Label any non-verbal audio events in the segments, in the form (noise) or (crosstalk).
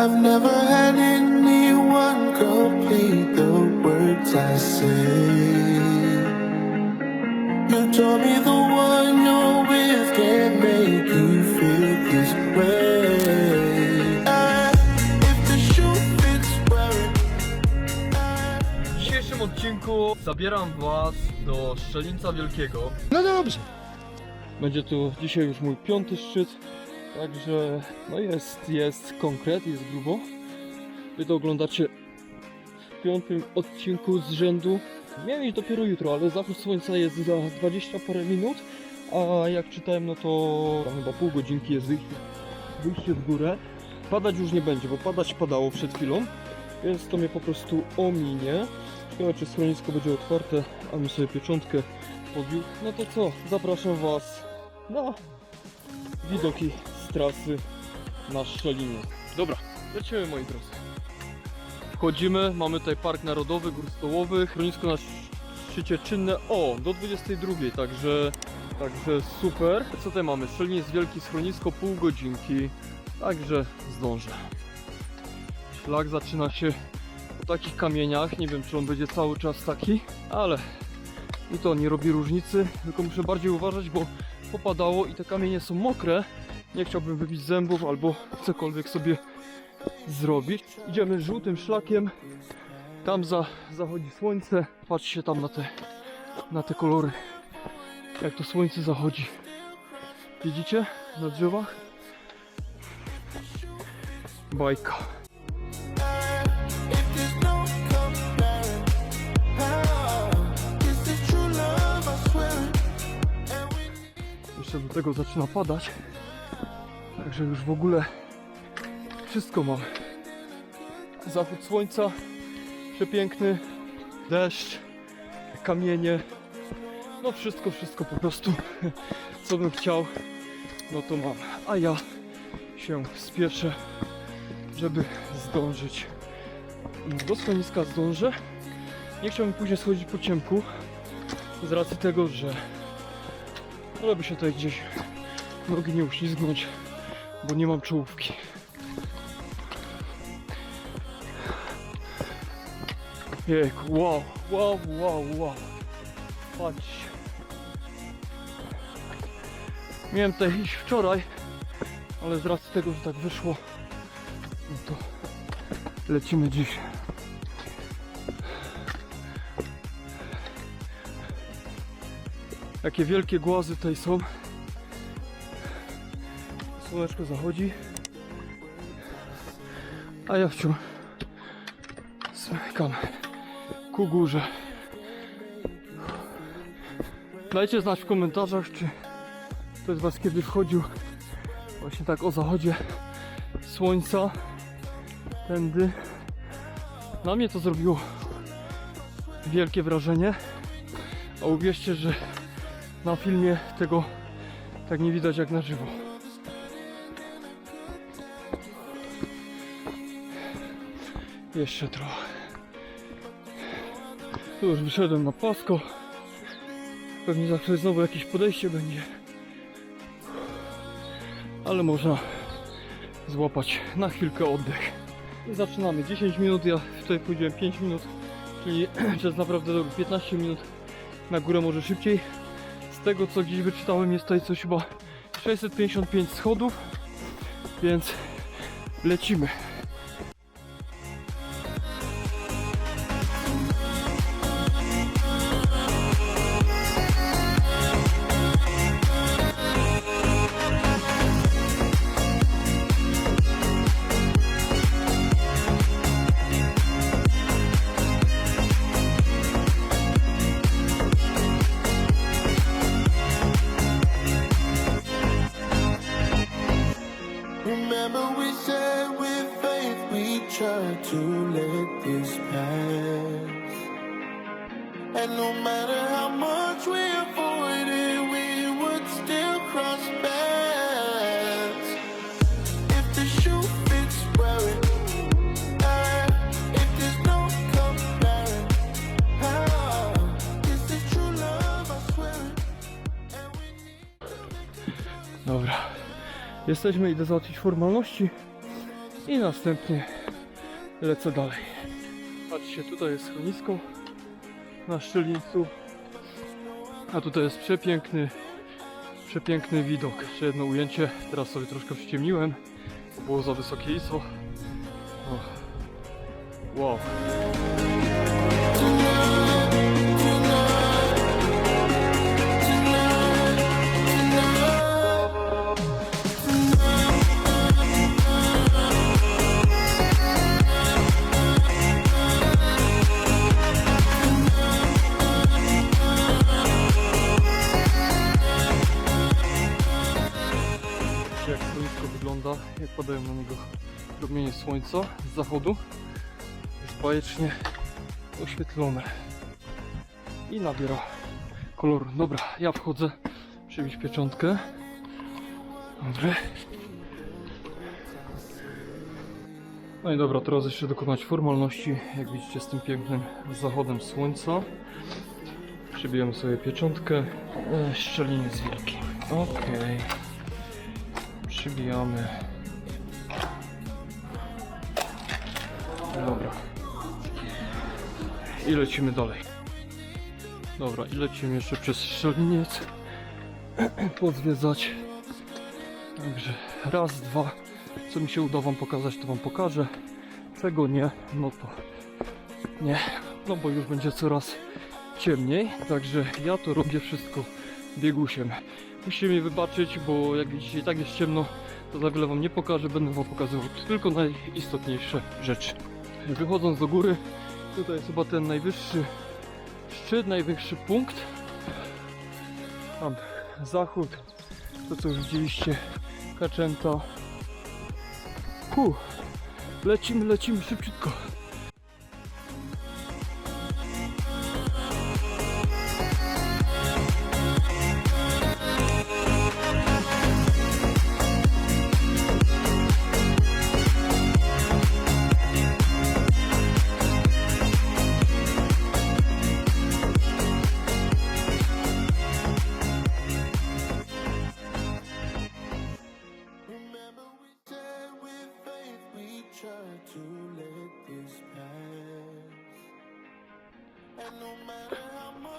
I've never had anyone complete the words I say. You told me the one you're with can make you feel this way. I, if the shoe fits, it. W dzisiejszym odcinku zabieram Was do Szczelinca Wielkiego. No dobrze. Będzie tu dzisiaj już mój piąty szczyt, także no jest, jest konkret, jest grubo. Wy to oglądacie w piątym odcinku z rzędu. Miałem iść dopiero jutro, ale zachód słońca jest za 20 parę minut, a jak czytałem, no to tam chyba pół godzinki jest wyjście, wyjście w górę. Padać już nie będzie, bo padać padało przed chwilą, więc to mnie po prostu ominie. Ciekawe, czy schronisko będzie otwarte, a my sobie pieczątkę podbił. No to co, zapraszam Was na widoki trasy na Szczelinie. Dobra, lecimy moi drodzy. Wchodzimy, mamy tutaj Park Narodowy Gór Stołowych, schronisko na szczycie czynne, o, do 22, także, także super. Co tutaj mamy? Szczeliniec Wielki, schronisko, pół godzinki, także zdążę. Szlak zaczyna się po takich kamieniach, nie wiem czy on będzie cały czas taki, ale i to nie robi różnicy, tylko muszę bardziej uważać, bo popadało i te kamienie są mokre. Nie chciałbym wybić zębów albo cokolwiek sobie zrobić. Idziemy żółtym szlakiem. Tam za, zachodzi słońce. Patrzcie tam na te, na te kolory. Jak to słońce zachodzi. Widzicie? Na drzewach? Bajka. Jeszcze do tego zaczyna padać. Także już w ogóle wszystko mam. Zachód słońca przepiękny, deszcz, kamienie. No wszystko, wszystko po prostu (laughs) co bym chciał, no to mam. A ja się spieszę, żeby zdążyć. Do schroniska zdążę. Nie chciałbym później schodzić po ciemku z racji tego, że żeby się tutaj gdzieś nogi nie uślizgnąć, bo nie mam czołówki. Jejku, wow, wow, wow, wow. Patrzcie. Miałem tutaj iść wczoraj, ale z racji tego, że tak wyszło, no to lecimy dziś. Jakie wielkie głazy tutaj są. Słoneczko zachodzi. A ja wciąż smykam ku górze. Dajcie znać w komentarzach, czy ktoś z Was kiedy wchodził właśnie tak o zachodzie słońca tędy. Na mnie to zrobiło wielkie wrażenie. A uwierzcie, że na filmie tego tak nie widać jak na żywo. Jeszcze trochę. Tu już wyszedłem na pasko. Pewnie za chwilę znowu jakieś podejście będzie. Ale można złapać na chwilkę oddech. I zaczynamy. 10 minut, ja tutaj pójdziemy 5 minut, czyli (clears throat) przez naprawdę dobry 15 minut na górę może szybciej. Z tego co gdzieś wyczytałem jest tutaj coś chyba 655 schodów, więc lecimy. Remember we said with faith we try to let this pass. And no matter how much we avoided, we would still cross paths. If the shoe fits, wear uh, uh, love, I swear it. Dobra. Jesteśmy, idę załatwić formalności. i następnie lecę dalej. Patrzcie, tutaj jest schronisko na szczelińcu, a tutaj jest przepiękny, przepiękny widok. Jeszcze jedno ujęcie, teraz sobie troszkę przyciemniłem, bo było za wysokie ISO. Wow. Zachodu. Jest bajecznie oświetlone i nabiera koloru. Dobra, ja wchodzę przybić pieczątkę. Dobry. No i dobra, teraz jeszcze dokonać formalności, jak widzicie z tym pięknym zachodem słońca. Przybijemy sobie pieczątkę. E, szczeliniec wielki. Okej. Przybijamy. Dobra. I lecimy dalej. Dobra, i lecimy jeszcze przez szczeliniec. (clears throat) Pozwiedzać. Także raz, dwa. Co mi się uda wam pokazać, to wam pokażę. Czego nie, no to nie. No bo już będzie coraz ciemniej. Także ja to robię wszystko biegusiem. Musicie mi wybaczyć, bo jak widzicie i tak jest ciemno, to za wiele wam nie pokażę, będę wam pokazywał tylko najistotniejsze rzeczy. Wychodząc do góry, tutaj jest chyba ten najwyższy szczyt, najwyższy punkt. Tam zachód, to co już widzieliście, Kaczęta. Huh. Lecimy, lecimy szybciutko.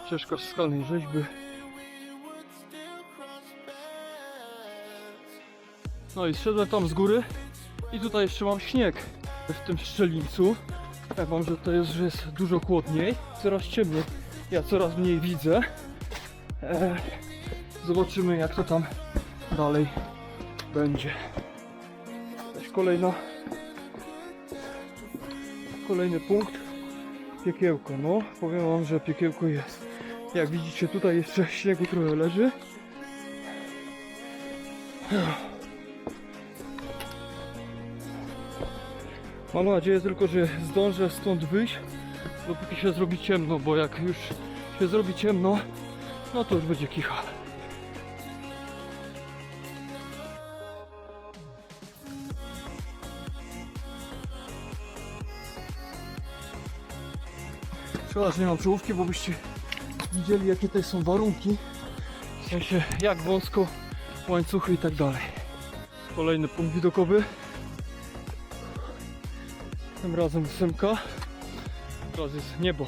Ścieżka z skalnej rzeźby. No i zszedłem tam z góry i tutaj jeszcze mam śnieg w tym szczelińcu. Ja wam, że to jest, że jest dużo chłodniej, coraz ciemniej, ja coraz mniej widzę. Eee, zobaczymy jak to tam dalej będzie. Kolejna kolejny punkt piekiełko. No, powiem wam, że piekiełko jest. Jak widzicie tutaj jeszcze śniegu trochę leży. Mam nadzieję tylko, że zdążę stąd wyjść, dopóki się zrobi ciemno, bo jak już się zrobi ciemno, no to już będzie kicha. Szkoda, że nie mam czołówki, bo byście widzieli jakie tutaj są warunki. W sensie jak wąsko, łańcuchy i tak dalej. Kolejny punkt widokowy. Tym razem ósemka. Teraz jest niebo.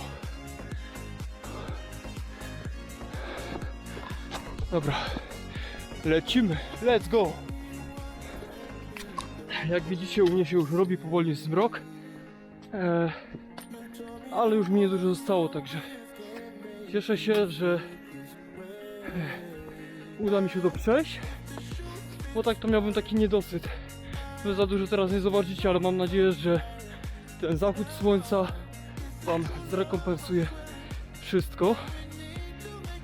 Dobra. Lecimy. Let's go. Jak widzicie u mnie się już robi powoli zmrok. E, ale już mi niedużo zostało, także cieszę się, że e, uda mi się to przejść. Bo tak to miałbym taki niedosyt. Wy za dużo teraz nie zobaczycie, ale mam nadzieję, że ten zachód słońca Wam zrekompensuje wszystko.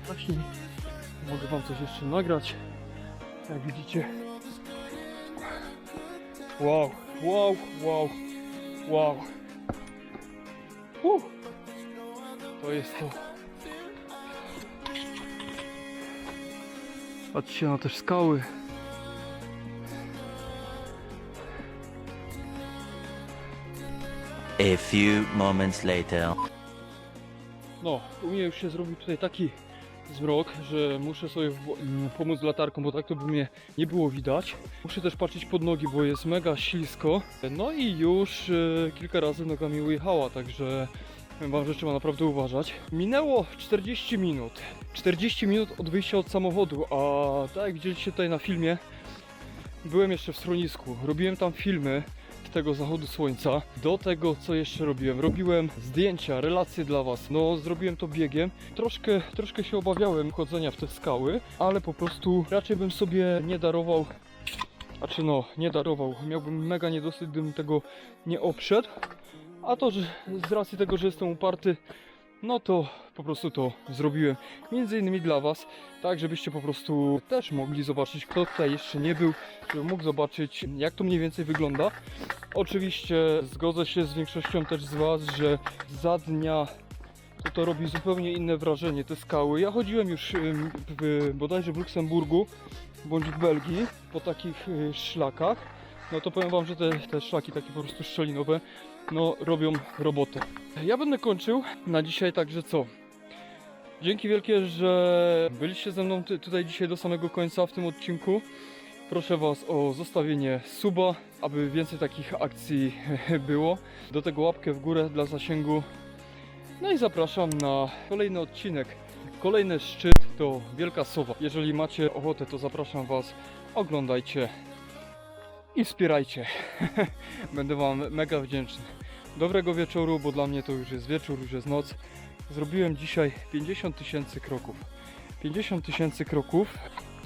Właśnie mogę Wam coś jeszcze nagrać. Jak widzicie. Wow, wow, wow, wow. Uh, to jest to. Patrzcie na te skały. A few moments later. No, u mnie już się zrobił tutaj taki zmrok, że muszę sobie w- m, pomóc latarką, bo tak to by mnie nie było widać. Muszę też patrzeć pod nogi, bo jest mega ślisko. No i już e, kilka razy noga mi ujechała, także wam, że trzeba naprawdę uważać. Minęło 40 minut. 40 minut od wyjścia od samochodu, a tak jak widzieliście tutaj na filmie, byłem jeszcze w schronisku. Robiłem tam filmy tego zachodu słońca. Do tego, co jeszcze robiłem? Robiłem zdjęcia, relacje dla Was. No, zrobiłem to biegiem. Troszkę, troszkę się obawiałem chodzenia w te skały, ale po prostu raczej bym sobie nie darował. A czy no, nie darował. Miałbym mega niedosyt, gdybym tego nie obszedł. A to, że z racji tego, że jestem uparty, no to po prostu to zrobiłem. Między innymi dla Was, tak żebyście po prostu też mogli zobaczyć, kto tutaj jeszcze nie był, żeby mógł zobaczyć, jak to mniej więcej wygląda. Oczywiście zgodzę się z większością też z Was, że za dnia to, to robi zupełnie inne wrażenie, te skały. Ja chodziłem już w, bodajże w Luksemburgu bądź w Belgii po takich y, szlakach. No to powiem Wam, że te, te szlaki takie po prostu szczelinowe no robią robotę. Ja będę kończył na dzisiaj, także co? Dzięki wielkie, że byliście ze mną tutaj dzisiaj do samego końca w tym odcinku. Proszę Was o zostawienie suba, aby więcej takich akcji (laughs) było. Do tego łapkę w górę dla zasięgu. No i zapraszam na kolejny odcinek. Kolejny szczyt to Wielka Sowa. Jeżeli macie ochotę, to zapraszam Was. Oglądajcie i wspierajcie. (laughs) Będę Wam mega wdzięczny. Dobrego wieczoru, bo dla mnie to już jest wieczór, już jest noc. Zrobiłem dzisiaj 50 tysięcy kroków. 50 tysięcy kroków,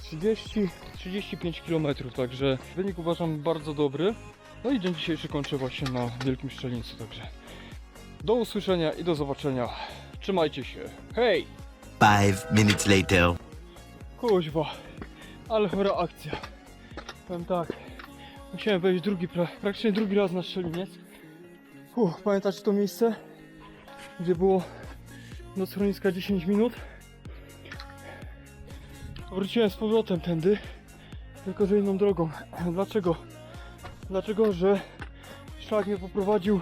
30, 35 km, także wynik uważam bardzo dobry. No i dzień dzisiejszy kończę właśnie na Wielkim Szczelnicu, także do usłyszenia i do zobaczenia. Trzymajcie się. Hej! Five minutes later. Kuźwa, ale chora akcja. Powiem tak, musiałem wejść drugi, pra, praktycznie drugi raz na szczeliniec. Uff, pamiętacie to miejsce, gdzie było do schroniska 10 minut? Wróciłem z powrotem tędy, tylko że inną drogą. Dlaczego? Dlaczego, że szlak mnie poprowadził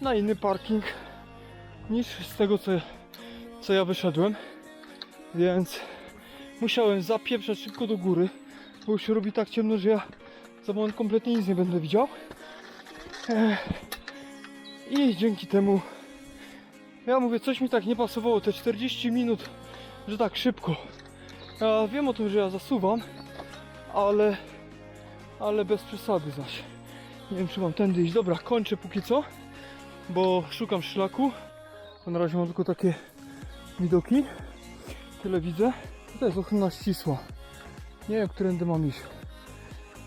na inny parking niż z tego, co, co ja wyszedłem. Więc musiałem zapieprzać szybko do góry, bo już się robi tak ciemno, że ja za moment kompletnie nic nie będę widział. I dzięki temu, ja mówię, coś mi tak nie pasowało, te 40 minut, że tak szybko. Ja wiem o tym, że ja zasuwam, ale, ale bez przesady zaś. Nie wiem, czy mam tędy iść. Dobra, kończę póki co, bo szukam szlaku. A na razie mam tylko takie widoki. Tyle widzę. To jest ochrona ścisła. Nie wiem, którędy mam iść.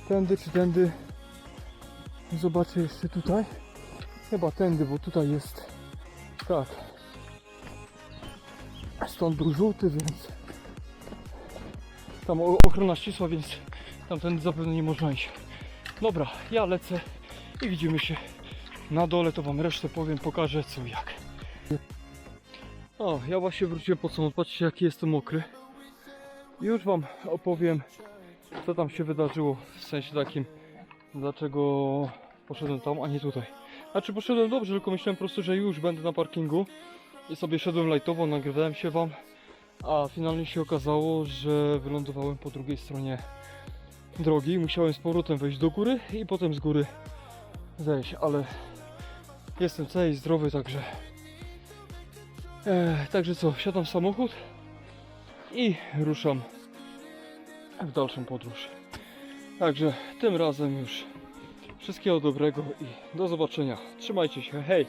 Tędy czy tędy. Zobaczę jeszcze tutaj. Chyba tędy, bo tutaj jest. Tak. Stąd był żółty, więc. Tam ochrona ścisła, więc tamtędy zapewne nie można iść. Dobra, ja lecę i widzimy się na dole. To wam resztę powiem, pokażę co jak. O, ja właśnie wróciłem po co? Patrzcie jaki jestem mokry. Już wam opowiem co tam się wydarzyło w sensie takim dlaczego poszedłem tam, a nie tutaj. Znaczy poszedłem dobrze, tylko myślałem po prostu, że już będę na parkingu i sobie szedłem lightowo, nagrywałem się wam, a finalnie się okazało, że wylądowałem po drugiej stronie drogi. Musiałem z powrotem wejść do góry i potem z góry zejść, ale jestem cały i zdrowy, także E, także co, wsiadam w samochód i ruszam w dalszą podróż. Także tym razem już wszystkiego dobrego i do zobaczenia. Trzymajcie się, hej!